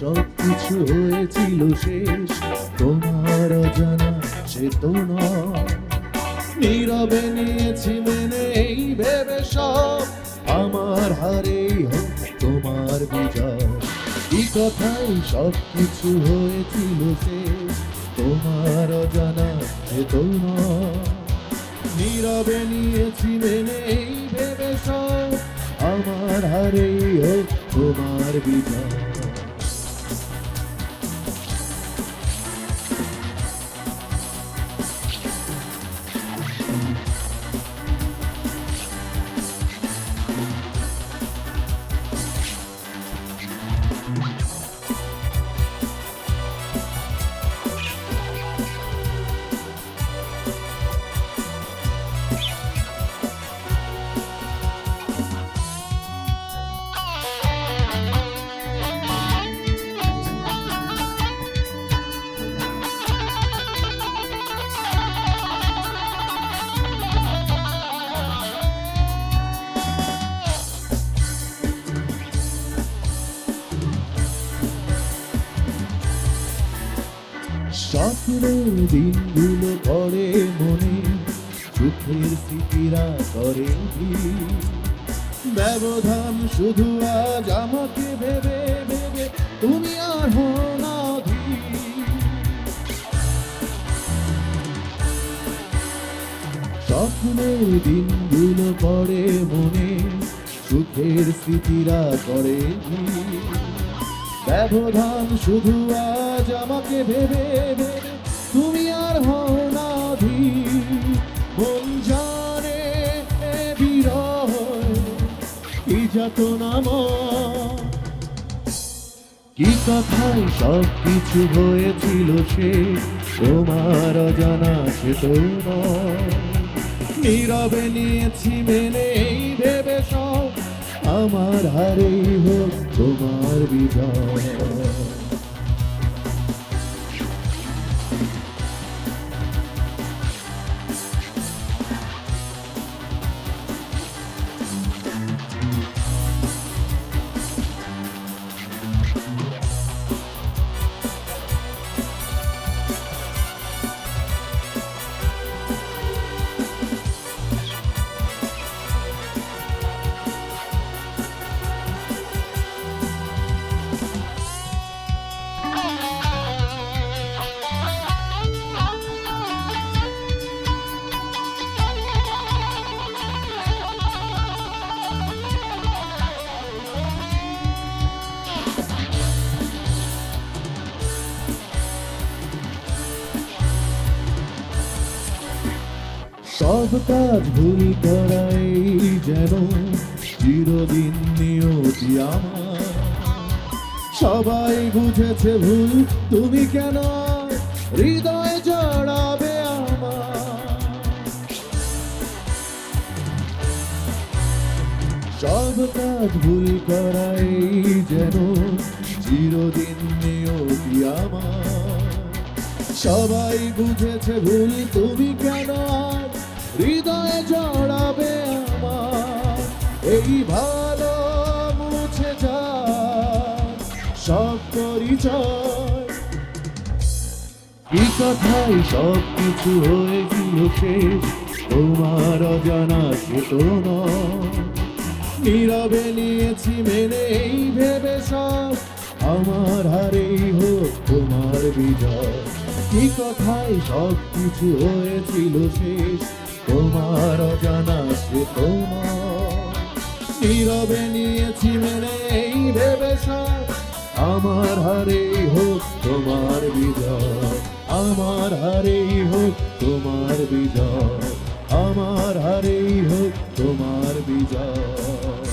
সব কিছু হয়েছিল শেষ। তোমার অজানা সে তো নীরবে নিয়েছি মেনে এই ভেবে সব। আমার হারেই হোক তোমার বিজয়। কি কথাই সব কিছু হয়েছিল শেষ। তোমার অজানা সে তো নীরবে নিয়েছি মেনে এই ভেবে সব। আমার হারেই হোক তোমার বিজয়। স্বপ্নের দিনগুলো পরে মনে, সুখের স্মৃতিরা করে। ব্যবধান শুধু আজ আমাকে ভেবে ভেবে তুমি আর হো না। স্বপ্নের দিনগুলো পরে মনে, সুখের স্মৃতিরা করে। ব্যবধান শুধু আজ আমাকে ভেবে তুমি আর হও না। মন জানে বিরহ যত নাম কি কথাই সব কিছু হয়েছিল সে, তোমার অজানা সে তো। নীরবে নিয়েছি মেনে এই ভেবে সব, আমার হারেই হোক তোমার বিজয় সব কাজ ভুল করাই যেন চিরদিন নিয়তি আমার। সবাই বুঝেছে ভুল, তুমি কেন হৃদয়ে জড়াবে আমার? সব কাজ ভুল করাই যেন চিরদিন নিয়তি আমার। সবাই বুঝেছে ভুল, তুমি কেন হৃদয়ে জড়াবে আমার, এই ভালো মুছে যায় সব পরিচয় কথাই সব কিছু হয়েছিল শেষ তোমার অজানা নয়। নীরবে নিয়েছি মেনে, এই ভেবে সব আমার হারেই হোক তোমার বিজয়। কি কথাই সব কিছু হয়েছিল শেষ। তোমার অজানা সে তোমার। নিয়েছি মেনে এই ভেবে আমার হারেই হোক তোমার বিজয়। আমার হারেই হোক তোমার বিজয়। আমার হারেই হোক তোমার বিজয়।